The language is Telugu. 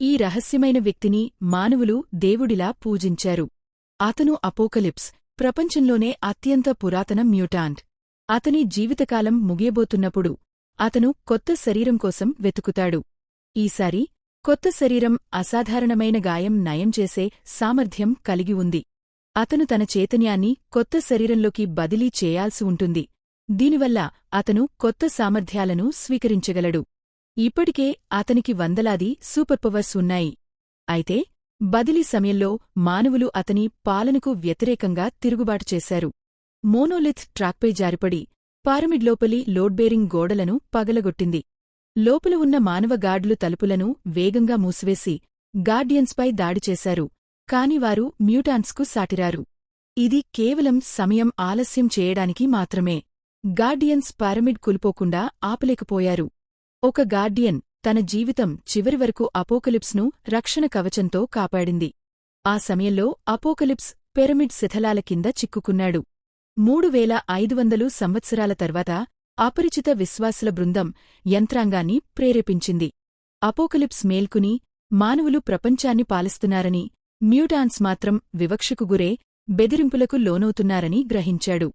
ఈ రహస్యమైన వ్యక్తిని మానవులు దేవుడిలా పూజించారు. అతను అపోకలిప్స్ ప్రపంచంలోనే అత్యంత పురాతన మ్యూటాంట్. అతని జీవితకాలం ముగియబోతున్నప్పుడు అతను కొత్త శరీరం కోసం వెతుకుతాడు. ఈసారి కొత్త శరీరం అసాధారణమైన గాయం నయం చేసే సామర్థ్యం కలిగి ఉంది. అతను తన చైతన్యాన్ని కొత్త శరీరంలోకి బదిలీ చేయాల్సి ఉంటుంది. దీనివల్ల అతను కొత్త సామర్థ్యాలను స్వీకరించగలడు. ఇప్పటికే అతనికి వందలాది సూపర్ పవర్స్ ఉన్నాయి. అయితే బదిలీ సమయంలో మానవులు అతని పాలనకు వ్యతిరేకంగా తిరుగుబాటు చేశారు. మోనోలిథ్ ట్రాక్పై జారిపడి పారమిడ్ లోపలి లోడ్బేరింగ్ గోడలను పగలగొట్టింది. లోపల ఉన్న మానవ గార్డులు తలుపులను వేగంగా మూసివేసి గార్డియన్స్పై దాడి చేశారు కాని వారు మ్యూటాన్స్కు సాటిరారు. ఇది కేవలం సమయం ఆలస్యం చేయడానికి మాత్రమే. గార్డియన్స్ పారమిడ్ కులిపోకుండా ఆపలేకపోయారు. ఒక గార్డియన్ తన జీవితం చివరి వరకు అపోకలిప్స్ను రక్షణ కవచంతో కాపాడింది. ఆ సమయంలో అపోకలిప్స్ పిరమిడ్ శిథలాల కింద చిక్కుకున్నాడు. మూడు వేల ఐదు వందలు సంవత్సరాల తర్వాత అపరిచిత విశ్వాసుల బృందం యంత్రాంగాన్ని ప్రేరేపించింది. అపోకలిప్స్ మేల్కుని మానవులు ప్రపంచాన్ని పాలిస్తున్నారని మ్యూటాన్స్ మాత్రం వివక్షకు గురే బెదిరింపులకు లోనవుతున్నారని గ్రహించాడు.